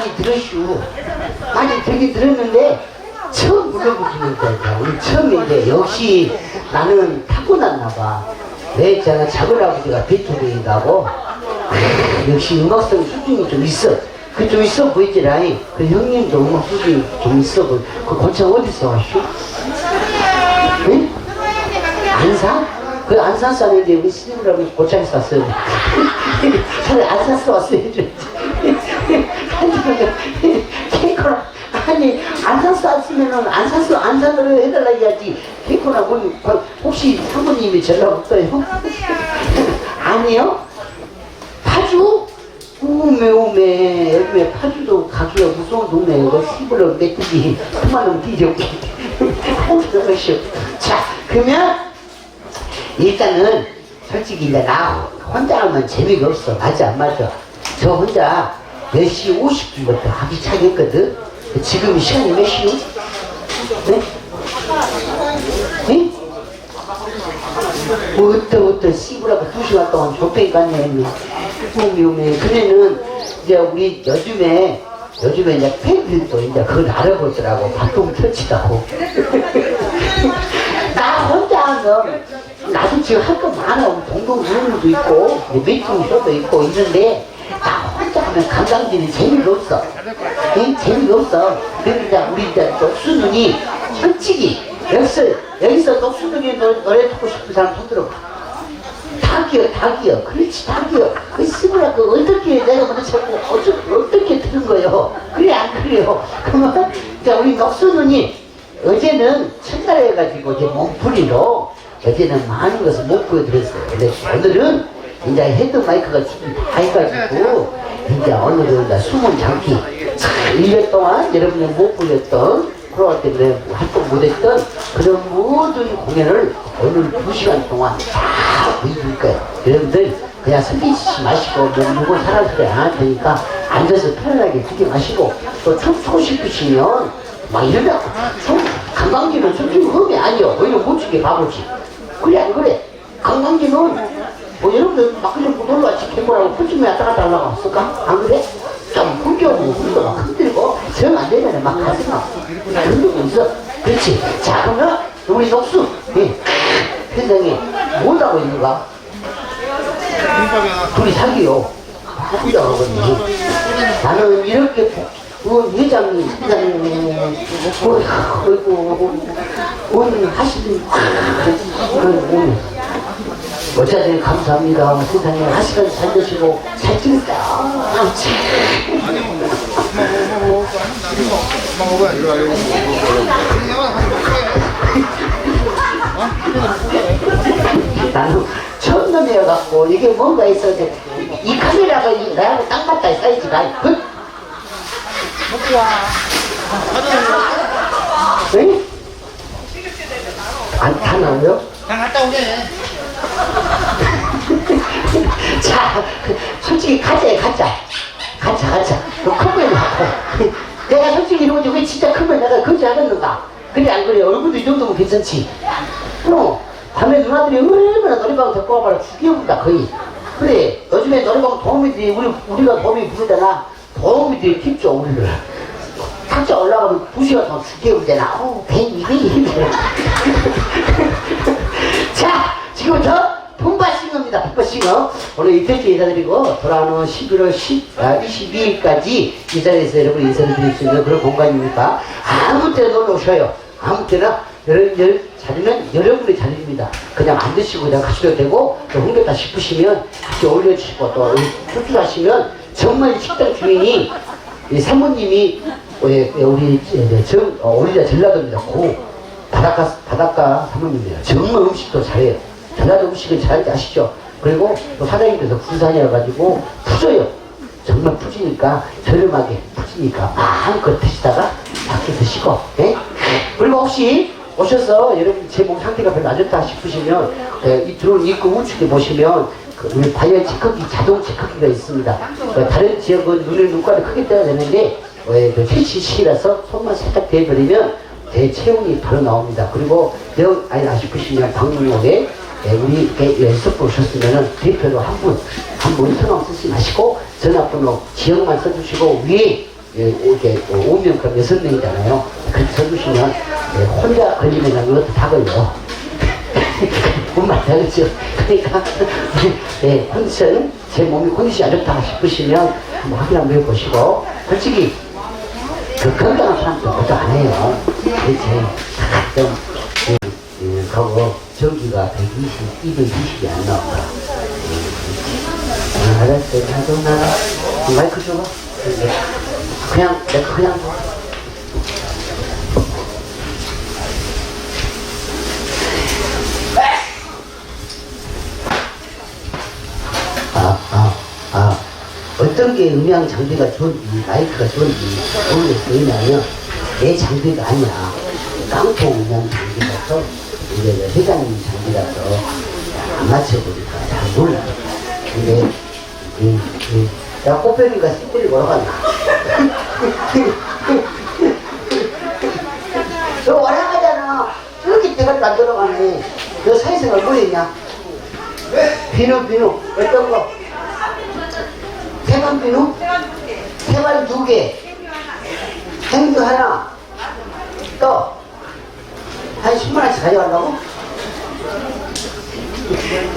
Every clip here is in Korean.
많이 들었슈. 많이 들긴 들었는데 처음 불러보시는 거야. 우리 처음인데 역시 나는 타고났나 봐. 내 있잖아 작은 아버지가 베토벤이라고 역시 음악성 수준이 좀 있어. 그 좀 있어 보이지라이. 그 형님도 음악 수준이 좀 있어 보이. 그 고창 어디서 왔슈? 응? 안산? 그 안산 사는데 우리 시집이라고 고창에 샀어요. 차라리 안산 서 왔어요. 케이크를 아니 안산 쌌으면은 안산 서 안산으로 해달라 해야지. 케이크나 뭐 혹시 사모님이 전화 없어요? 아니요? 파주? 오메 오메 요즘에 파주도 가기가 무서운 동네에 그 시부러 메뚜기 그만하면 뒤적게. 들어가시오. 자 그러면 일단은 솔직히 이제 나 혼자 하면 재미가 없어. 맞아 안 맞아? 저 혼자 10시 50분부터 하기 차겠거든 지금 시간이 몇 시요? 네? 네? 뭐 어떠 어떠 씨부라고 두 시간 동안 좁혀이 갔네 오메 그래는 이제 우리 요즘에 요즘에 이제 팬들도 이제 그걸 알아보더라고 바통 터치다고 나 혼자 하면 나도 지금 할 거 많아 동동 부르도 있고 미팅 쇼도 있고 있는데 하면 관광지는 재미가 없어 응? 재미가 없어 그러니까 우리 이제 녹수눈이 솔직히 여기서 여기서 노- 노래 듣고 싶은 사람 손 들어봐 닭이요, 닭이요. 그렇지, 닭이요. 그 씨부라, 그 어떻게 내가 먼저 자꾸 어쩌, 어떻게 들은 거요? 그래, 안 그래요? 그러면, 자, 우리 녹수눈이 어제는 첫날에 해가지고 이제 몸풀이로 어제는 많은 것을 못 보여드렸어요. 근데 오늘은 이제 헤드 마이크가 준비 다 해가지고 이제 오늘은 이제 숨은 장기. 1년 동안 여러분이 못 보였던 코로나 때문에 활동 못했던 그런 모든 공연을 오늘 2시간 동안 다 보여줄 거예요. 여러분들 그냥 설기지 마시고 뭐 누구 사람 소리 안할 테니까 앉아서 편안하게 마시고 또 춤추고 싶으시면 막 이러다 좀 관광지는 솔직히 흠이 아니요. 오히려 못 추게 바보지. 그래 안 그래? 관광지는 뭐 여러분들 막 그냥 놀러 왔지 개보라고 푸짐에 왔다 갔다 하려고 왔을까? 안 그래? 좀 흥겨우고 우리도 막 흔들고 정 안 되면 막 가슴 흔들고 있어 그렇지 자 그러면 우리 녹수 예. 세상에 뭐라고 있는가? 둘이 사귀요 사귀자 그러거든요 나는 이렇게 그 회장님 회장님 뭐 그리고 오늘 하시는 그 어차피 감사합니다. 세상에 한 시간 찍었다. 아, 나는 처음 놈이어갖고 이게 뭔가 있어야 돼. 이 카메라가 이- 나하고 딱 맞다 이 사이즈가. 그? 응? 안, 다 나오요? 다 갔다 오게. 자, 솔직히 가자, 가자. 가자, 가자. 너 큰걸 낳고. 내가 솔직히 이러고 왜 진짜 크면 내가 그지 않았는가? 그래, 안 그래? 얼굴도 이 정도면 괜찮지? 어, 밤에 누나들이 얼마나 노래방 데리고 와봐라 죽여본다, 거의. 그래, 요즘에 노래방 도우미들이, 우리, 우리가 도우미 부르잖아. 도우미들이 팁죠, 우리를. 탁자 올라가면 두 시간 동안 죽여오잖아. 어우, 배, 입이 힘들어. 자, 지금부터 품바싱어입니다. 품바싱어. 오늘 이틀째 인사드리고 돌아오는 11월 10, 아, 22일까지 이 자리에서 여러분 인사를 드릴 수 있는 그런 공간이니까 아무 놀러 오셔요. 아무 때나 여러, 여, 자리는 여러분의 자리입니다. 그냥 앉으시고 그냥 가셔도 되고 또 흥겹다 싶으시면 같이 올려주시고 또 출출하시면 정말 이 식당 주인이 이 사모님이 우리, 우리 정, 어, 우리가 전라도입니다. 고 바닷가, 바닷가 사모님이에요. 정말 음식도 잘해요. 전라도 음식을 잘하지 아시죠? 그리고 또 사장님께서 부산이어가지고 푸져요. 정말 푸지니까 저렴하게 푸지니까 마음껏 드시다가 밖에 드시고, 예? 그리고 혹시 오셔서 여러분 제 몸 상태가 별로 안 좋다 싶으시면 예, 이 들어온 입구 우측에 보시면 그 바이오 체크기 자동 체크기가 있습니다. 어, 다른 지역은 눈을 눈가를 크게 떠야 되는데 어, 예, 그 TCC라서 손만 살짝 대버리면 대체온이 바로 나옵니다. 그리고 영 아니다 싶으시면 방문용에 이렇게 연습 오셨으면은 대표로 한 분, 한분 성함 쓰지 마시고 전화번호 지역만 써주시고 위에 예, 이렇게 5명, 여섯 명이잖아요. 그렇게 써주시면 예, 혼자 걸리면 이것도 다 걸려. 뭔 말이야, 그죠? 그러니까, 예, 컨디션, 제 몸이 컨디션이 안 좋다 싶으시면 한번 확인 한번 해보시고, 솔직히, 그 건강한 사람들 것도 안 해요. 그렇지. 좀, 예, 예, 그거 전기가 120, 220이 안 나와. 아, 알았어. 나도 나 마이크 줘봐. 네. 그냥 내가 그냥 줘. 아, 아, 아. 어떤 게 음향 장비가 좋은지, 마이크가 좋은지 모르겠어. 왜냐면 내 장비가 아니야. 깡통 음향 장비 라서, 이제 그 회장님 장비라서 안 맞춰보니까 잘 몰라. 근데, 음, 음. 야, 꽃뱀이가 씨뿌리 걸어갔나? 저 와라가잖아. 저렇게 대가리 안 들어가네. 너 사회생활 뭐 했냐? 비누, 비누. 어떤 거? 태반 비누? 태반 두 개. 행주 하나. 또, 한 10만원씩 가져가려고?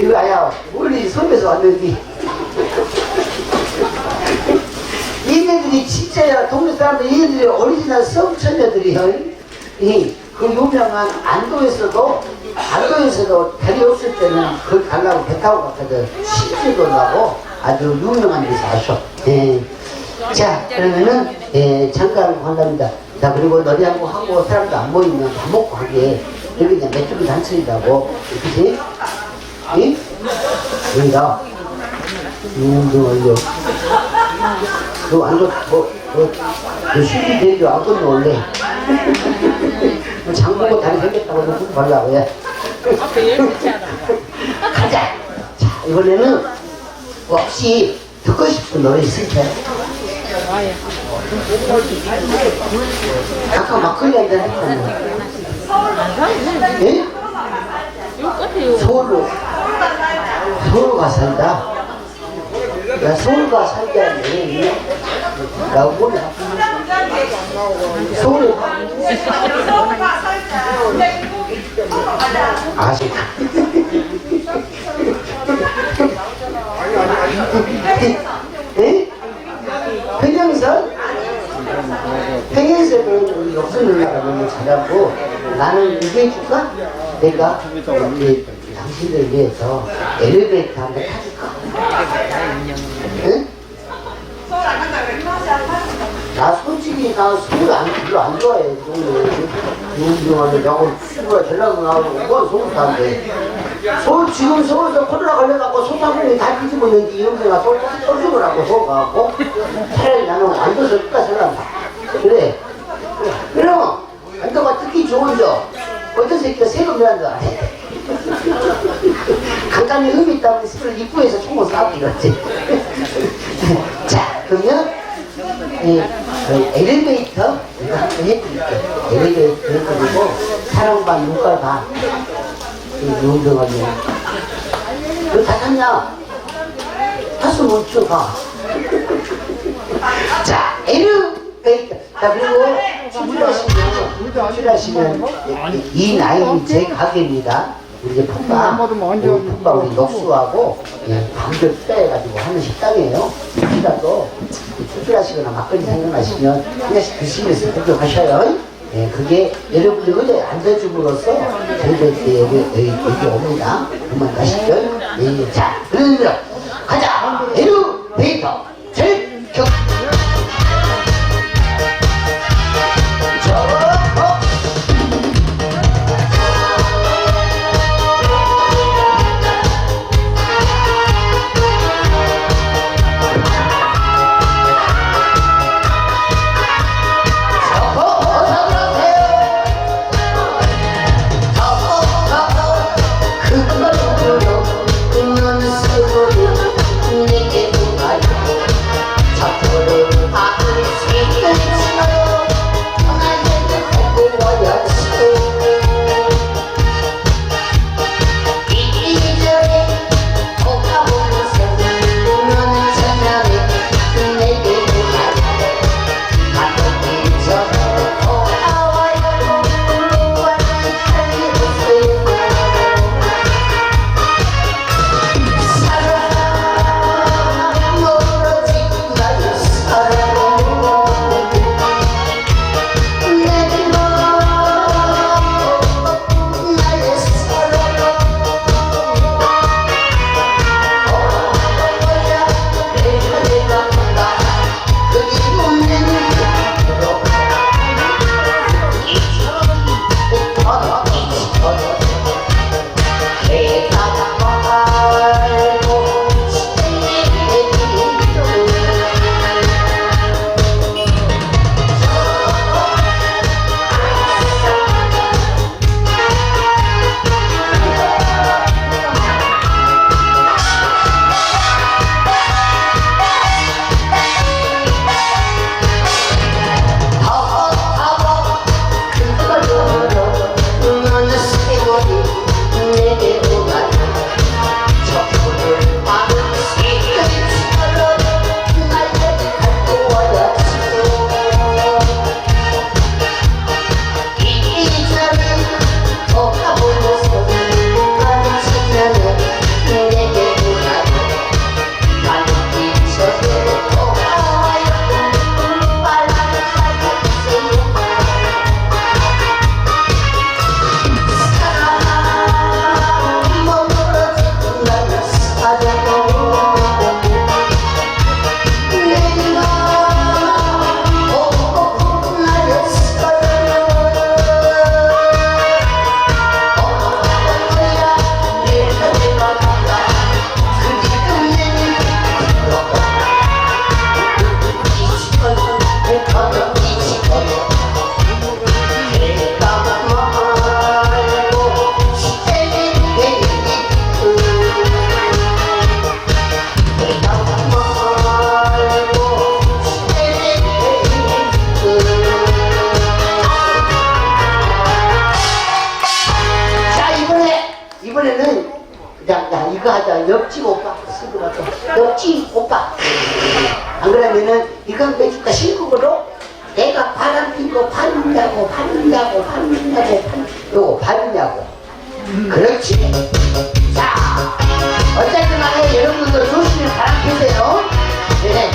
이거 아야, 우리 섬에서 왔는데. 얘네들이 진짜야, 동네 사람들, 얘네들이 오리지널 성천녀들이요. 이, 그 유명한 안도에서도, 안도에서도 배이 없을 때는 그걸 가려고 배 타고 갔거든. 신주도 나고 아주 유명한 데서 왔어. 예. 자, 그러면은, 예, 잠깐 관람입니다. 자, 그리고 곡 하고 사람도 안 모이면 밥 먹고 하기에 여기 그냥 메뚜기 단체이라고, 그치? 예? 여기다. 음, 저, 이거. 너 완전 뭐, 뭐, 너 신비 대교 안 끊어 원래. 장 보고 다리 생겼다고 너 그거 발라고 해. 가자. 자 이번에는 혹시 듣고 싶은 노래 있을까요? 아까 막걸리 한잔 했잖아요. 예? 서울로 서울 가 산다. 야 서울 가 살자는 얘기 나 몰라. 서울에 아직 에? 누나가 너무 잘하고 나는 이게 해줄까? 내가 우리 당신들 위해서 엘리베이터 한번 타줄까? 응? 나 솔직히 나 서울 안, 별로 안 좋아해. 용병하는데 나하고 친구가 전화가 나오고 뭐 서울 사는데. 서울 지금 서울에서 코로나 걸려갖고 소상공인 다 뒤집어 있는데 이 형제가 서울 또 죽으라고 서울 가갖고 차라리 나는 완전 끝까지 살란다. 그래. 그럼 안도가 듣기 좋은 점 어떤 새끼가 세금 내한다. 간간히 흠이 있다면 스를 입구에서 총을 쏴고 이러지. 자, 그러면 예, 그 엘리베이터. 엘리베이터 해드리고 사랑과 눈깔과 용병하게 너다 탔냐? 탔으면 멈춰 가. 자, 엘리베이터. 자, 그리고 출출하시면, 출출하시면 이 나이는 제 가게입니다. 우리 이제 풋바, 우리 풋바 우리 녹수하고 예, 방들 빼가지고 하는 식당이에요. 여기다도 출출하시거나 막걸리 생각나시면 하나씩 드시면서 공격하셔요. 예, 그게 여러분들 의자에 앉아줌으로써 저희들 여기, 여기, 여기 옵니다. 그만 가시죠. 예, 자, 그러면 가자! 엘리베이터 출격! 바르냐고 바르냐고 바르냐고 바르- 요거 바르냐고. 그렇지. 자 어쨌든 간에 여러분들 조심히 바람 피세요. 네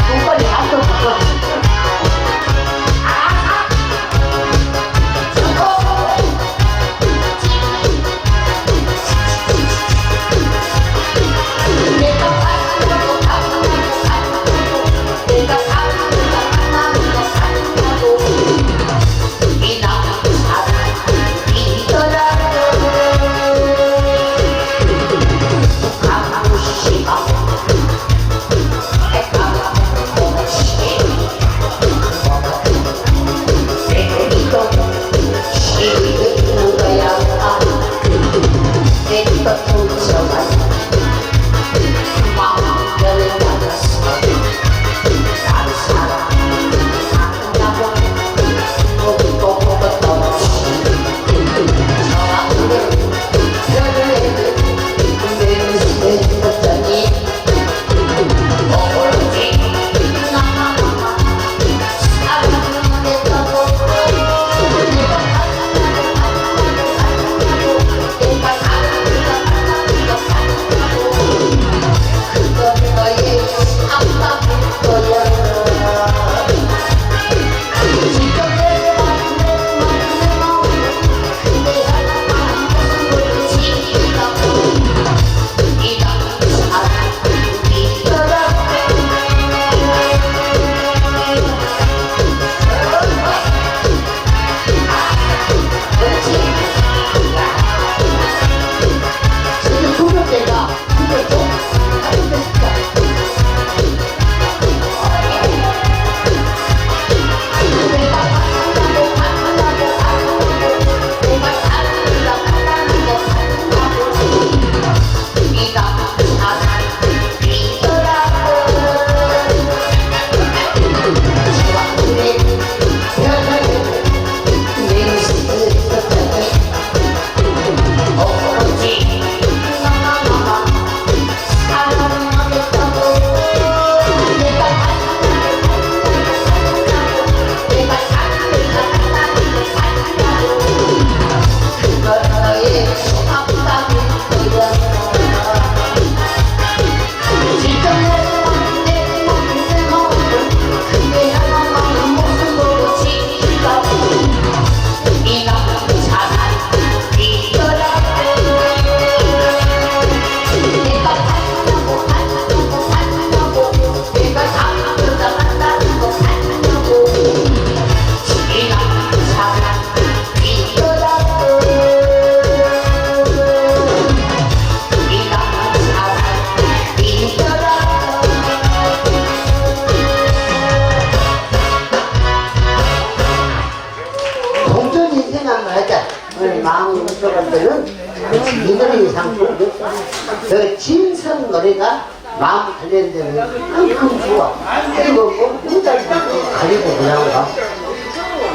노래가 마음 관련되는 만큼 좋아. 그리고 뭐 문자를 가리고 그냥 가.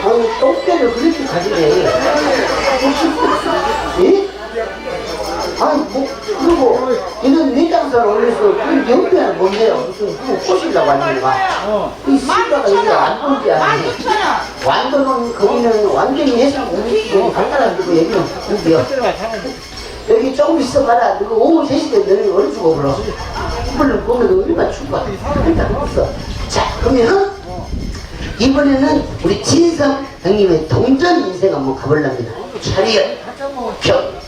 아니 똥개를 그렇게 가지래. 예? 아니 뭐 그리고 이런 내장사를 올려서 그 연변을 뭔데요? 무슨 그 꼬시려고 하는 거야. 이 씨가가 이게 안 본지 아니. 완도는 거기는 완전히 해상 공식이 간단한 데고 여기는 여기요. 여기 조금 있어 봐라. 너가 오후 3시 때 너는 어디 주고 불러. 물론 거기도 얼마나 춥고 일단 없어. 자 그러면 이번에는 우리 진성 형님의 동전 인생 한번 가보렵니다. 차리어 펴.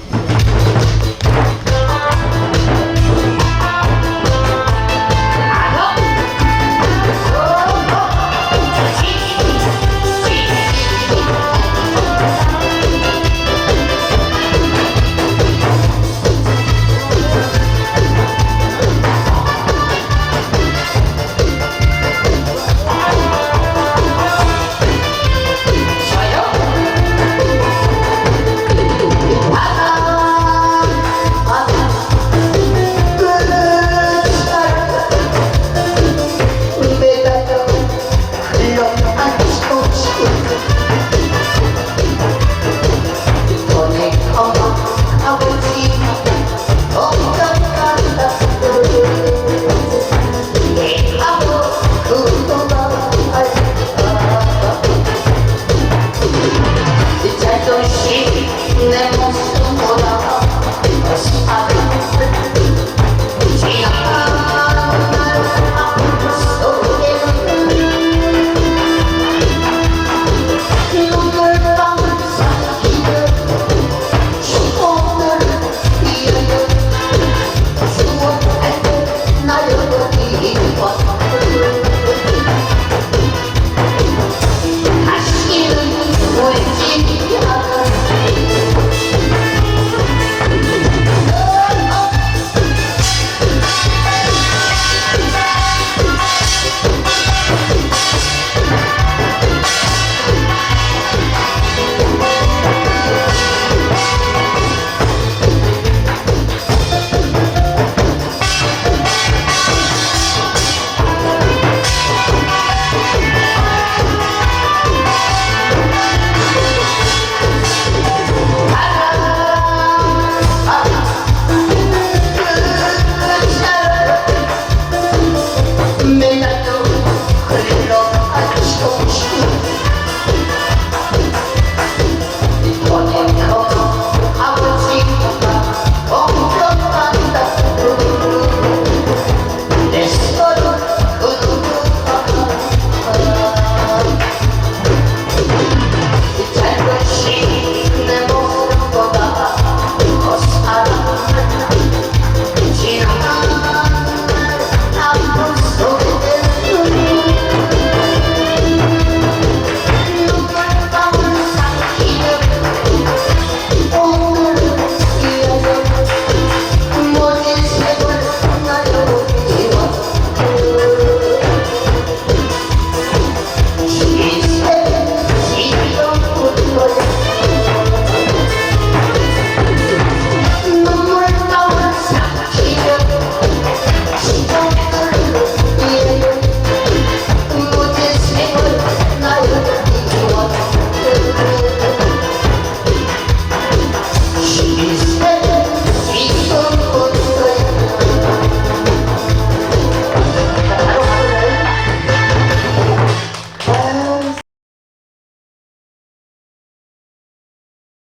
hoje não consigo.